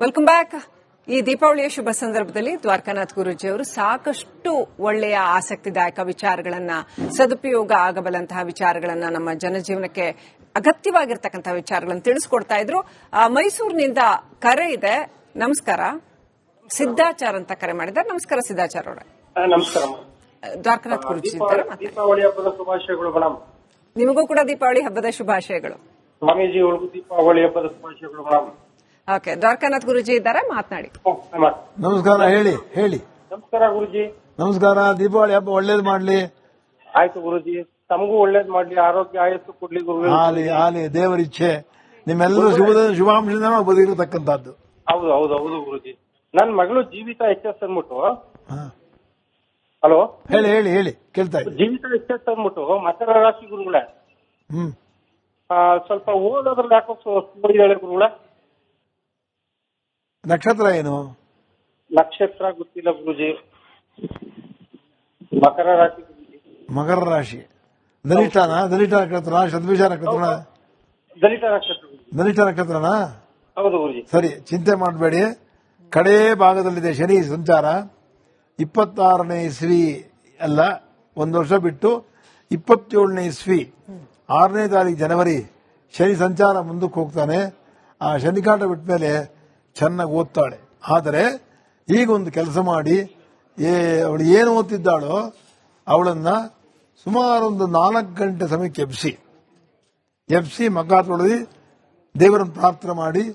Welcome back ಈ ದೀಪಾವಳಿಯ ಶುಭ ಸಂದರ್ಭದಲ್ಲಿ ದ್ವಾರಕಾನಾಥ್ ಗುರುಜಿ ಅವರು ಸಾಕಷ್ಟು ಒಳ್ಳೆಯ ಆಸಕ್ತಿದಾಯಕ ವಿಚಾರಗಳನ್ನ ಸದುಪಯೋಗ ಆಗಬಲ್ಲಂತಹ ವಿಚಾರಗಳನ್ನ ನಮ್ಮ ಜನಜೀವನಕ್ಕೆ ಅಗತ್ಯವಾಗಿರ್ತಕ್ಕಂತಹ ವಿಚಾರಗಳನ್ನು ತಿಳಿಸ್ಕೊಡ್ತಾ ಇದ್ರು. ಮೈಸೂರಿನಿಂದ ಕರೆ ಇದೆ. ನಮಸ್ಕಾರ. ಸಿದ್ದಾಚಾರ್ ಅಂತ ಕರೆ ಮಾಡಿದ್ದಾರೆ. ನಮಸ್ಕಾರ ಸಿದ್ದಾಚಾರ್ ಅವರೇ. ನಮಸ್ಕಾರ. ದ್ವಾರಕಾನಾಥ್ ಗುರೂಜಿ ಇದ್ದಾರೆ ದೀಪಾವಳಿ ಹಬ್ಬದ ಶುಭಾಶಯಗಳು ಮೇಡಮ್ ನಿಮಗೂ ಕೂಡ ದೀಪಾವಳಿ ಹಬ್ಬದ ಶುಭಾಶಯಗಳು. ಸ್ವಾಮೀಜಿ ದೀಪಾವಳಿ ಹಬ್ಬದ ಶುಭಾಶಯಗಳು ಮೇಡಮ್ ಓಕೆ ದ್ವಾರಕಾನಾಥ್ ಗುರುಜಿ ಇದ್ದಾರೆ ಮಾತನಾಡಿ. ನಮಸ್ಕಾರ ಹೇಳಿ ಹೇಳಿ. ನಮಸ್ಕಾರ ಗುರುಜಿ. ನಮಸ್ಕಾರ ದೀಪಾವಳಿ ಹಬ್ಬ ಒಳ್ಳೇದು ಮಾಡ್ಲಿ. ಆಯ್ತು ಗುರುಜಿ. ತಮಗೂ ಒಳ್ಳೇದ್ ಮಾಡ್ಲಿ ಆರೋಗ್ಯ ಆಯಸ್ಸು ಕೊಡ್ಲಿ ಗುರು ಆಲಿ ಆಲಿ ದೇವರ ಇಚ್ಛೆ. ನಿಮ್ಮೆಲ್ಲರೂ ಶುಭದ ಶುಭಾಂಶದಿಂದ ನಾವು ಬದುಕಿರತಕ್ಕಂಥದ್ದು. ಹೌದು ಹೌದು ಹೌದು ಗುರುಜಿ. ನನ್ ಮಗಳು ಜೀವಿತ ಎಚ್ ಎಸ್ ಅಂದ್ಬಿಟ್ಟು. ಹಾ. ಹಲೋ? ಹೇಳಿ ಹೇಳಿ ಹೇಳಿ ಕೇಳ್ತಾ ಇದ್ದೀನಿ. ಜೀವಿತ ಎಚ್ ಎಸ್ ಅಂದ್ಬಿಟ್ಟು ಮಕರ ರಾಶಿ ಗುರುಗಳೇ. ಹ್ಮ್. ಆ, ಸ್ವಲ್ಪ ಓದೋದ್ರಲ್ಲಿ ಯಾಕೋ ಸ್ಲೋ ಹೇಳಿ ಗುರುಗಳೇ. ನಕ್ಷತ್ರ ಏನು? ನಕ್ಷತ್ರ ಗೊತ್ತಿಲ್ಲ ಗುರುಜಿ. ಮಕರ ರಾಶಿ. ಮಕರ ರಾಶಿ. ಧನಿಷ್ಠಾನ ದಲಿತ ನಕ್ಷತ್ರ ಶತಬೀಜ ನಕ್ಷತ್ರ ದಲಿತ ನಕ್ಷತ್ರ ದಲಿತ ನಕ್ಷತ್ರನ ಹೌದು ಗುರುಜಿ. ಸರಿ ಚಿಂತೆ ಮಾಡಬೇಡಿ. ಕಡೇ ಭಾಗದಲ್ಲಿದೆ ಶನಿ ಸಂಚಾರ. ಇಪ್ಪತ್ತಾರನೇ ಇಸ್ವಿ ಅಲ್ಲ ಒಂದು ವರ್ಷ ಬಿಟ್ಟು ಇಪ್ಪತ್ತೇಳನೇ ಇಸ್ವಿ. ಆರನೇ ತಾರೀಕು ಜನವರಿ ಶನಿ ಸಂಚಾರ ಮುಂದಕ್ಕೆ ಹೋಗ್ತಾನೆ. ಆ ಶನಿಕಾಟ ಬಿಟ್ಟ ಮೇಲೆ ಚೆನ್ನಾಗಿ ಓದ್ತಾಳೆ. ಆದರೆ ಈಗ ಒಂದು ಕೆಲಸ ಮಾಡಿ, ಏ- ಅವಳು ಏನು ಓದ್ತಿದ್ದಾಳೋ ಅವಳನ್ನ ಸುಮಾರು ಒಂದು ನಾಲ್ಕು ಗಂಟೆ ಸಮಯಕ್ಕೆ ಎಬ್ಸಿ ಎಬ್ಸಿ ಮಗ ತೊಳೆದು ದೇವರನ್ನು ಪ್ರಾರ್ಥನೆ ಮಾಡಿ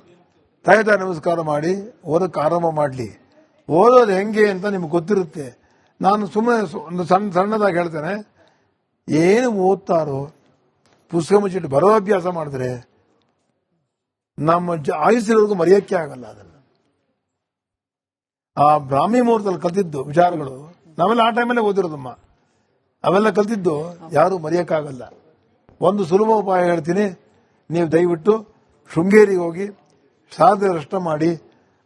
ತಾಯಿತ ನಮಸ್ಕಾರ ಮಾಡಿ, ಓದಕ್ಕೆ ಆರಂಭ ಮಾಡಲಿ. ಓದೋದು ಹೆಂಗೆ ಅಂತ ನಿಮ್ಗೆ ಗೊತ್ತಿರುತ್ತೆ. ನಾನು ಸುಮ್ಮನೆ ಒಂದು ಸಣ್ಣ ಸಣ್ಣದಾಗಿ ಹೇಳ್ತೇನೆ. ಏನು ಓದ್ತಾರೋ, ಪುಸ್ತಕ ಮುಚ್ಚಿಟ್ಟು ಬರೋ ಅಭ್ಯಾಸ ಮಾಡಿದ್ರೆ ನಮ್ಮ ಆಯುಸ್ಸಿರೋರ್ಗು ಮರೆಯೋಕ್ಕೆ ಆಗಲ್ಲ ಅದನ್ನು. ಆ ಬ್ರಾಹ್ಮಿ ಮುಹೂರ್ತದಲ್ಲಿ ಕಲ್ತಿದ್ದು ವಿಚಾರಗಳು, ನಾವೆಲ್ಲ ಆ ಟೈಮಲ್ಲೇ ಓದಿರೋದಮ್ಮ. ಅವೆಲ್ಲ ಕಲ್ತಿದ್ದು ಯಾರು ಮರೆಯೋಕ್ಕಾಗಲ್ಲ. ಒಂದು ಸುಲಭ ಉಪಾಯ ಹೇಳ್ತೀನಿ. ನೀವು ದಯವಿಟ್ಟು ಶೃಂಗೇರಿಗೆ ಹೋಗಿ ಶ್ರಾದ ರಷ್ಟ ಮಾಡಿ,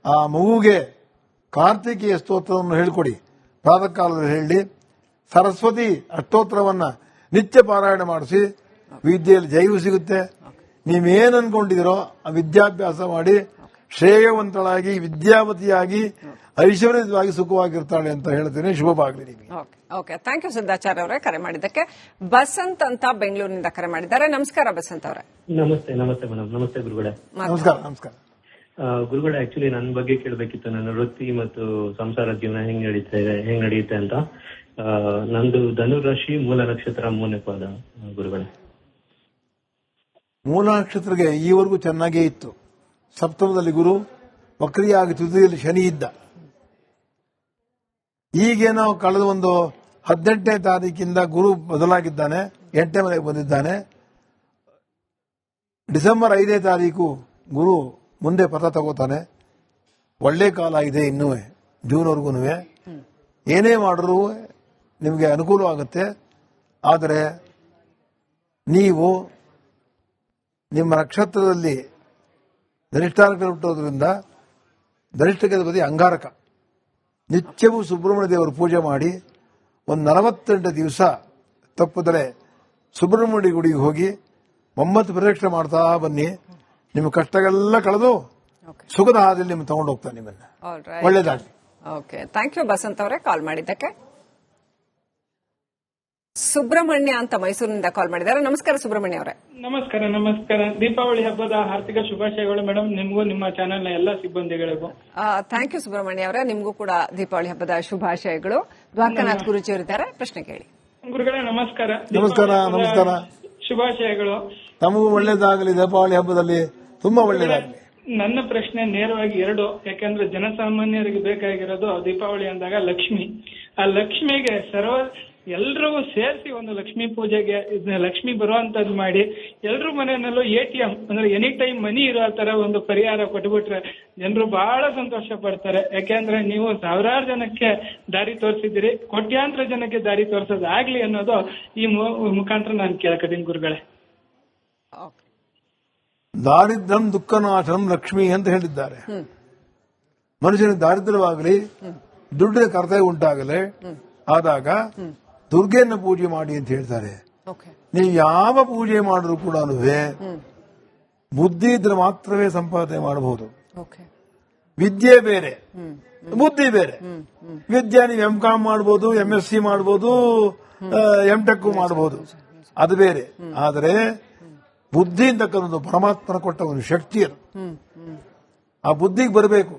ಆ ಮಗುಗೆ ಕಾರ್ತಿಕೇಯ ಸ್ತೋತ್ರವನ್ನು ಹೇಳಿಕೊಡಿ. ಪ್ರಾತಃ ಕಾಲದಲ್ಲಿ ಹೇಳಿ, ಸರಸ್ವತಿ ಅಷ್ಟೋತ್ತರವನ್ನು ನಿತ್ಯ ಪಾರಾಯಣ ಮಾಡಿಸಿ, ವಿದ್ಯೆಯಲ್ಲಿ ಜೈವು ಸಿಗುತ್ತೆ. ನೀವೇನು ಅನ್ಕೊಂಡಿದಿರೋ ಆ ವಿದ್ಯಾಭ್ಯಾಸ ಮಾಡಿ ಶ್ರೇಯವಂತಳಾಗಿ ವಿದ್ಯಾವತಿಯಾಗಿ ಐಶ್ವರ್ಯವಾಗಿ ಸುಖವಾಗಿರ್ತಾಳೆ ಅಂತ ಹೇಳ್ತೀನಿ. ಶುಭವಾಗಲಿ ನಿಮಗೆ. Okay okay. Thank you Siddhacharya ಅವರೇ ಕರೆ ಮಾಡಿದ್ದಕ್ಕೆ. ಬಸಂತ್ ಅಂತ ಬೆಂಗಳೂರಿನಿಂದ ಕರೆ ಮಾಡಿದ್ದಾರೆ. ನಮಸ್ಕಾರ ಬಸಂತ್ ಅವರೇ. ನಮಸ್ತೆ ನಮಸ್ತೆ ಮೇಡಮ್. ನಮಸ್ತೆ ಗುರುಗಳೇ. ನಮಸ್ಕಾರ ನಮಸ್ಕಾರ. ಗುರುಗಳೇ ಆಕ್ಚುಲಿ ನನ್ನ ಬಗ್ಗೆ ಕೇಳಬೇಕಿತ್ತು. ನನ್ನ ವೃತ್ತಿ ಮತ್ತು ಸಂಸಾರ ಜೀವನ ಹೆಂಗ್ ನಡೀತಾ ಇದೆ ಹೆಂಗ್ ನಡೆಯುತ್ತೆ ಅಂತ. ಆ, ನಂದು ಧನುರಾಶಿ ಮೂಲ ನಕ್ಷತ್ರ ಮೂಲ ಪದ ಗುರುಗಳೇ. ಮೂಲ ನಕ್ಷತ್ರಗೆ ಈವರೆಗೂ ಚೆನ್ನಾಗೇ ಇತ್ತು. ಸಪ್ತಮದಲ್ಲಿ ಗುರು ವಕ್ರಿಯಾಗಿ ತುದಿಯಲ್ಲಿ ಶನಿ ಇದ್ದ. ಈಗೇನೋ ಕಳೆದ ಒಂದು ಹದಿನೆಂಟನೇ ತಾರೀಕಿಂದ ಗುರು ಬದಲಾಗಿದ್ದಾನೆ, ಎಂಟನೇ ಮನೆಗೆ ಬಂದಿದ್ದಾನೆ. ಡಿಸೆಂಬರ್ ಐದನೇ ತಾರೀಕು ಗುರು ಮುಂದೆ ಪಥ ತಗೋತಾನೆ. ಒಳ್ಳೆ ಕಾಲ ಇದೆ ಇನ್ನೂ ಜೂನ್ವರೆಗೂ ಏನೇ ಮಾಡಿದ್ರು ನಿಮಗೆ ಅನುಕೂಲವಾಗುತ್ತೆ. ಆದರೆ ನೀವು ನಿಮ್ಮ ನಕ್ಷತ್ರದಲ್ಲಿ ಧನಿಷ್ಠಾನಕರು ಹುಟ್ಟೋದ್ರಿಂದ ಧನಿಷ್ಠಕ್ಕೆ ಬದಿ ಅಂಗಾರಕ. ನಿತ್ಯವೂ ಸುಬ್ರಹ್ಮಣ್ಯ ದೇವರು ಪೂಜೆ ಮಾಡಿ ಒಂದು ನಲವತ್ತೆಂಟು ದಿವಸ ತಪ್ಪದಲೆ ಸುಬ್ರಹ್ಮಣ್ಯ ಗುಡಿಗೆ ಹೋಗಿ ಒಂಬತ್ತು ಪ್ರದಕ್ಷಿಣೆ ಮಾಡ್ತಾ ಬನ್ನಿ. ನಿಮ್ಮ ಕಷ್ಟಗಳೆಲ್ಲ ಕಳೆದು ಸುಖದ ಹಾದಿಯಲ್ಲಿ ನಿಮ್ಗೆ ತಗೊಂಡು ಹೋಗ್ತಾನೆ ನಿಮ್ಮನ್ನ. ಒಳ್ಳೇದಾಗ್ಲಿ. ಓಕೆ ಥ್ಯಾಂಕ್ ಯು ಬಸಂತ್ ಅವರೇ. ಕಾಲ್ ಮಾಡಿದ್ದಕ್ಕೆ. ಸುಬ್ರಹ್ಮಣ್ಯ ಅಂತ ಮೈಸೂರಿನಿಂದ ಕಾಲ್ ಮಾಡಿದ್ದಾರೆ. ನಮಸ್ಕಾರ ಸುಬ್ರಹ್ಮಣ್ಯ ಅವರೇ. ನಮಸ್ಕಾರ ನಮಸ್ಕಾರ. ದೀಪಾವಳಿ ಹಬ್ಬದ ಹಾರ್ದಿಕ ಶುಭಾಶಯಗಳು ಮೇಡಮ್ ನಿಮಗೂ ನಿಮ್ಮ ಚಾನೆಲ್ನ ಎಲ್ಲ ಸಿಬ್ಬಂದಿಗಳಿಗೂ. ಥ್ಯಾಂಕ್ ಯು ಸುಬ್ರಹ್ಮಣ್ಯ ಅವರೇ. ನಿಮಗೂ ಕೂಡ ದೀಪಾವಳಿ ಹಬ್ಬದ ಶುಭಾಶಯಗಳು. ದ್ವಾರಕಾನಾಥ್ ಗುರುಜಿ ಅವರಿದ್ದಾರೆ. ಪ್ರಶ್ನೆ ಕೇಳಿ. ಗುರುಗಳೇ ನಮಸ್ಕಾರ. ನಮಸ್ಕಾರ, ನಮಸ್ಕಾರ. ಶುಭಾಶಯಗಳು. ತಮಗೂ ಒಳ್ಳೇದಾಗಲಿ. ದೀಪಾವಳಿ ಹಬ್ಬದಲ್ಲಿ ತುಂಬಾ ಒಳ್ಳೇದಾಗಲಿ. ನನ್ನ ಪ್ರಶ್ನೆ ನೇರವಾಗಿ ಎರಡು. ಯಾಕಂದ್ರೆ ಜನಸಾಮಾನ್ಯರಿಗೆ ಬೇಕಾಗಿರೋದು ದೀಪಾವಳಿ ಅಂದಾಗ ಲಕ್ಷ್ಮಿ. ಆ ಲಕ್ಷ್ಮಿಗೆ ಸರ್ವ ಎಲ್ರಿಗೂ ಸೇರಿಸಿ ಒಂದು ಲಕ್ಷ್ಮೀ ಪೂಜೆಗೆ ಇದ್ನ ಲಕ್ಷ್ಮಿ ಬರುವಂತದ್ದು ಮಾಡಿ ಎಲ್ರ ಮನೆಯಲ್ಲೂ ಎ ಟಿ ಎಂ ಅಂದ್ರೆ ಎನಿ ಟೈಮ್ ಮನಿ ಇರೋ ತರ ಒಂದು ಪರಿಹಾರ ಕೊಟ್ಬಿಟ್ರೆ ಜನರು ಬಹಳ ಸಂತೋಷ ಪಡ್ತಾರೆ. ಯಾಕೆಂದ್ರೆ ನೀವು ಸಾವಿರಾರು ಜನಕ್ಕೆ ದಾರಿ ತೋರಿಸಿದ್ದೀರಿ ಕೋಟ್ಯಾಂತರ ಜನಕ್ಕೆ ದಾರಿ ತೋರಿಸೋದಾಗ್ಲಿ ಅನ್ನೋದು ಈ ಮು- ಮುಖಾಂತರ ನಾನು ಕೇಳ್ಕತೀನಿ ಗುರುಗಳೇ. ದಾರಿದ್ರಂ ದುಃಖ ದುಃಖನಾಶನಂ ಲಕ್ಷ್ಮಿ ಅಂತ ಹೇಳಿದ್ದಾರೆ. ಮನುಷ್ಯನ ದಾರಿದ್ರ್ಯವಾಗಲಿ ದುಡ್ಡಿನ ಕರ್ತವ್ಯ ಉಂಟಾಗಲಿ ಆದಾಗ ದುರ್ಗೆಯನ್ನು ಪೂಜೆ ಮಾಡಿ ಅಂತ ಹೇಳ್ತಾರೆ. ನೀವು ಯಾವ ಪೂಜೆ ಮಾಡಿದ್ರು ಕೂಡ ಬುದ್ಧಿ ಇದ್ರೆ ಮಾತ್ರವೇ ಸಂಪಾದನೆ ಮಾಡಬಹುದು. ವಿದ್ಯೆ ಬೇರೆ. ಬುದ್ಧಿ ಬೇರೆ. ವಿದ್ಯೆ ನೀವು ಎಂ ಕಾಮ್ ಮಾಡಬಹುದು ಎಂ ಎಸ್ ಸಿ ಮಾಡಬಹುದು ಎಂ ಟೆಕ್ ಮಾಡಬಹುದು ಅದು ಬೇರೆ. ಆದರೆ ಬುದ್ಧಿ ಅಂತಕ್ಕಂಥದ್ದು ಪರಮಾತ್ಮನ ಕೊಟ್ಟ ಒಂದು ಶಕ್ತಿ ಅದು. ಆ ಬುದ್ಧಿಗೆ ಬರಬೇಕು.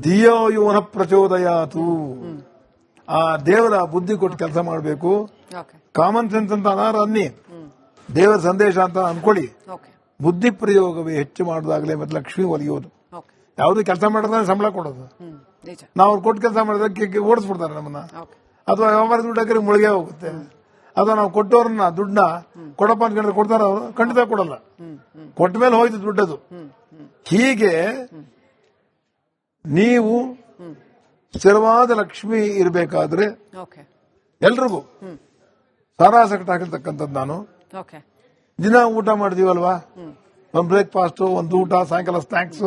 ಧಿಯೋ ಯೋನ ಪ್ರಚೋದಯಾತು. ಆ ದೇವರ ಬುದ್ಧಿ ಕೊಟ್ಟು ಕೆಲಸ ಮಾಡಬೇಕು. ಕಾಮನ್ ಸೆನ್ಸ್ ಅಂತ ಅನಾರ ಅನ್ನಿ. ದೇವರ ಸಂದೇಶ ಅಂತ ಅನ್ಕೊಳ್ಳಿ. ಬುದ್ಧಿ ಪ್ರಯೋಗವೇ ಹೆಚ್ಚು ಮಾಡೋದಾಗಲೇ ಮತ್ತೆ ಲಕ್ಷ್ಮಿ ಒಲಿಯೋದು. ಯಾವುದು ಕೆಲಸ ಮಾಡಿದ್ರೆ ಸಂಬಳ ಕೊಡೋದು. ನಾವು ಅವ್ರು ಕೊಟ್ಟು ಕೆಲಸ ಮಾಡಿದ್ರೆ ಓಡಿಸ್ಬಿಡ್ತಾರೆ ನಮ್ಮನ್ನ. ಅಥವಾ ವ್ಯವಹಾರ ದುಡ್ಡು ಹಾಕಿದ್ರೆ ಮುಳುಗೆ ಹೋಗುತ್ತೆ. ಅಥವಾ ನಾವು ಕೊಟ್ಟವ್ರನ್ನ ದುಡ್ಡನ್ನ ಕೊಡಪ್ಪ ಅನ್ಕೊಂಡ್ರೆ ಕೊಡ್ತಾರ ಅವರು? ಖಂಡಿತ ಕೊಡಲ್ಲ. ಕೊಟ್ಟ ಮೇಲೆ ಹೋಯ್ತು ದುಡ್ಡದು. ಹೀಗೆ ನೀವು ಸ್ಥಿರವಾದ ಲಕ್ಷ್ಮಿ ಇರಬೇಕಾದ್ರೆ ಎಲ್ರಿಗೂ ಸಾರಾಸಕಟ ಹಾಕಿರ್ತಕ್ಕಂಥದ್ದು ನಾನು. ದಿನ ಊಟ ಮಾಡ್ತೀವಲ್ವಾ? ಒಂದು ಬ್ರೇಕ್ಫಾಸ್ಟ್ ಒಂದು ಊಟ ಸಾಯಂಕಾಲ ಸ್ನಾಕ್ಸ್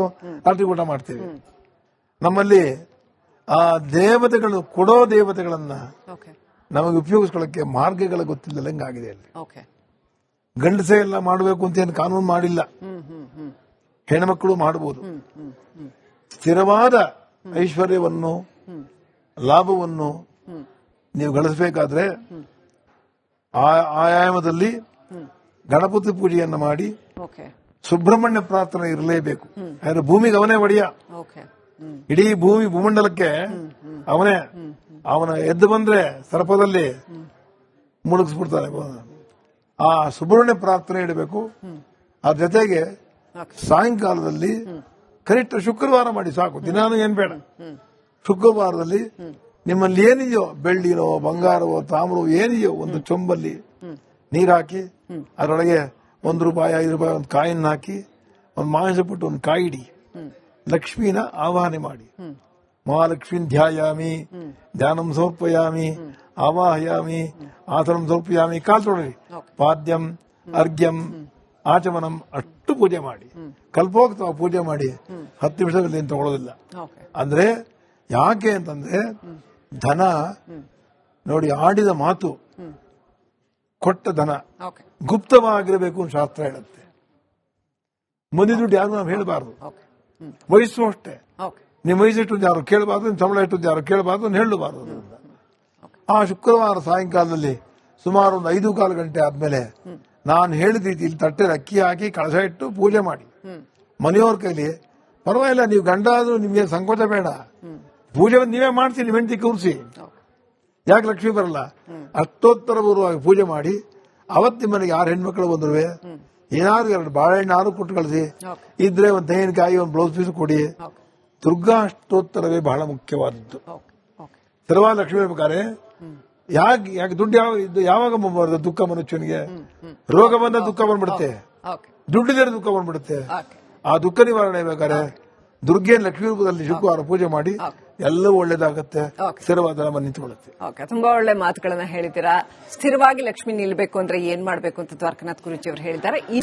ರಾತ್ರಿ ಊಟ ಮಾಡ್ತೀವಿ. ನಮ್ಮಲ್ಲಿ ಆ ದೇವತೆಗಳು ಕೊಡೋ ದೇವತೆಗಳನ್ನ ನಮಗೆ ಉಪಯೋಗಿಸ್ಕೊಳ್ಳಕ್ಕೆ ಮಾರ್ಗಗಳ ಗೊತ್ತಿಲ್ಲದಂಗೆ ಹಂಗಾಗಿದೆ ಅಲ್ಲಿ. ಗಂಡಸೆ ಎಲ್ಲ ಮಾಡಬೇಕು ಅಂತ ಏನು ಕಾನೂನು ಮಾಡಿಲ್ಲ. ಹೆಣ್ಮಕ್ಕಳು ಮಾಡಬಹುದು ಸ್ಥಿರವಾದ ಐಶ್ವರ್ಯವನ್ನು ಲಾಭವನ್ನು ನೀವು ಗಳಿಸಬೇಕಾದ್ರೆ ಆಯಾಮದಲ್ಲಿ ಗಣಪತಿ ಪೂಜೆಯನ್ನು ಮಾಡಿ ಸುಬ್ರಹ್ಮಣ್ಯ ಪ್ರಾರ್ಥನೆ ಇರಲೇಬೇಕು. ಯಾಕಂದ್ರೆ ಭೂಮಿಗೆ ಅವನೇ ಒಡೆಯ. ಇಡೀ ಭೂಮಿ ಭೂಮಂಡಲಕ್ಕೆ ಅವನೇ. ಅವನ ಎದ್ದು ಬಂದ್ರೆ ಸರ್ಪದಲ್ಲಿ ಮುಳುಗಿಸ್ಬಿಡ್ತಾನೆ ಆ ಸುಬ್ರಹ್ಮಣ್ಯ ಪ್ರಾರ್ಥನೆ ಇಡಬೇಕು. ಅದ್ರ ಜೊತೆಗೆ ಸಾಯಂಕಾಲದಲ್ಲಿ ಕನಿಷ್ಠ ಶುಕ್ರವಾರ ಮಾಡಿ ಸಾಕು. ದಿನಾನು ಏನ್ ಬೇಡ. ಶುಕ್ರವಾರದಲ್ಲಿ ನಿಮ್ಮಲ್ಲಿ ಏನಿದೆಯೋ ಬೆಳ್ಳಿನೋ ಬಂಗಾರವೋ ತಾಮ್ರವೋ ಏನಿದೆಯೋ ಒಂದು ಚೊಂಬಲ್ಲಿ ನೀರ್ ಹಾಕಿ ಅದರೊಳಗೆ ಒಂದು ರೂಪಾಯಿ ಐದು ರೂಪಾಯಿ ಒಂದು ಕಾಯಿನ ಹಾಕಿ ಒಂದು ಮಾಂಸ ಬಿಟ್ಟು ಒಂದು ಕಾಯಿಡಿ. ಲಕ್ಷ್ಮೀನ ಆವಾಹನೆ ಮಾಡಿ. ಮಹಾಲಕ್ಷ್ಮಿ ಧ್ಯಾಯಾಮಿ ಧ್ಯಾನಂ ಸಮರ್ಪಯಾಮಿ ಆವಾಹಯಾಮಿ ಆಸನಂ ಸಮರ್ಪಯಾಮಿ ಕಾಲ್ ತೊಡರಿ. ಪಾದ್ಯಂ ಅರ್ಘ್ಯಂ ಆಚಮನಂ ಅಷ್ಟು ಪೂಜೆ ಮಾಡಿ. ಕಲ್ಪೋಕ್ತ ಪೂಜೆ ಮಾಡಿ. ಹತ್ತು ನಿಮಿಷದಲ್ಲಿ ಏನು ತಗೊಳ್ಳೋದಿಲ್ಲ ಅಂದ್ರೆ ಯಾಕೆ ಅಂತಂದ್ರೆ ಧನ ನೋಡಿ ಆಡಿದ ಮಾತು ಕೊಟ್ಟ ಧನ ಗುಪ್ತವಾಗಿರಬೇಕು ಅಂತ ಶಾಸ್ತ್ರ ಹೇಳುತ್ತೆ. ಮುಂದಿನ ದುಡ್ಡು ಯಾರು ನಾವು ಹೇಳಬಾರ್ದು. ವಯಸ್ಸು ಅಷ್ಟೇ ನಿಮ್ಮ ವಯಸ್ಸು ಇಟ್ಟು ಯಾರು ಕೇಳಬಾರ್ದು ನಿಮ್ಮ ಸಂಬಳ ಇಟ್ಟು ಯಾರು ಕೇಳಬಾರ್ದು ಅಂತ ಹೇಳಬಾರ್ದು. ಆ ಶುಕ್ರವಾರ ಸಾಯಂಕಾಲದಲ್ಲಿ ಸುಮಾರು ಒಂದು ಐದು ಕಾಲು ಗಂಟೆ ಆದ್ಮೇಲೆ ನಾನು ಹೇಳಿದ ರೀತಿಯಲ್ಲಿ ತಟ್ಟೆಲಿ ಅಕ್ಕಿ ಹಾಕಿ ಕಳಶ ಇಟ್ಟು ಪೂಜೆ ಮಾಡಿ. ಮನೆಯವ್ರ ಕೈಲಿ ಪರವಾಗಿಲ್ಲ ನೀವು ಗಂಡ ಆದ್ರೂ ನಿಮಗೆ ಸಂಕೋಚ ಬೇಡ. ಪೂಜೆ ನೀವೇ ಮಾಡ್ತೀನಿ ಹೆಂಡತಿ ಕೂರಿಸಿ. ಯಾಕೆ ಲಕ್ಷ್ಮಿ ಬರಲ್ಲ? ಅಷ್ಟೋತ್ತರ ಪೂರ್ವವಾಗಿ ಪೂಜೆ ಮಾಡಿ ಅವತ್ತು ನಿಮ್ಮನೆಗೆ ಯಾರು ಹೆಣ್ಮಕ್ಳು ಬಂದ್ರು ಏನಾದ್ರು ಎರಡು ಬಾಳೆಹಣ್ಣಾರು ಕೊಟ್ಟು ಕಳಿಸಿ. ಇದ್ರೆ ಒಂದು ತೆಂಗಿನಕಾಯಿ ಒಂದು ಬ್ಲೌಸ್ ಪೀಸ್ ಕೊಡಿ. ದುರ್ಗಾ ಅಷ್ಟೋತ್ತರವೇ ಬಹಳ ಮುಖ್ಯವಾದದ್ದು. ಸರ್ವ ಲಕ್ಷ್ಮೀ ಬೇಕಾದ್ರೆ ಯಾಕೆ ಯಾಕೆ ದುಡ್ಡು ಯಾವ ಇದು ಯಾವಾಗ ಬಂಬಾರ್ದು ದುಃಖ ಮನುಷ್ಯನಿಗೆ? ರೋಗ ಬಂದ ದುಃಖ ಬಂದ್ಬಿಡುತ್ತೆ. ದುಡ್ಡಿದ್ರೆ ದುಃಖ ಬಂದ್ಬಿಡುತ್ತೆ. ಆ ದುಃಖ ನಿವಾರಣೆ ಬೇಕಾದ್ರೆ ದುರ್ಗೆ ಲಕ್ಷ್ಮೀ ರೂಪದಲ್ಲಿ ಶುಕ್ರವಾರ ಪೂಜೆ ಮಾಡಿ ಎಲ್ಲವೂ ಒಳ್ಳೇದಾಗುತ್ತೆ. ಸ್ಥಿರವಾದ ಧನ ನಿಂತ್ಕೊಳ್ಳುತ್ತೆ ಓಕೆ ತುಂಬಾ ಒಳ್ಳೆ ಮಾತುಗಳನ್ನ ಹೇಳಿದ್ದೀರಾ. ಸ್ಥಿರವಾಗಿ ಲಕ್ಷ್ಮಿ ನಿಲ್ಬೇಕು ಅಂದ್ರೆ ಏನ್ ಮಾಡ್ಬೇಕು ಅಂತ ದ್ವಾರಕನಾಥ್ ಗುರುಜಿ ಅವರು ಹೇಳಿದ್ದಾರೆ. ಈ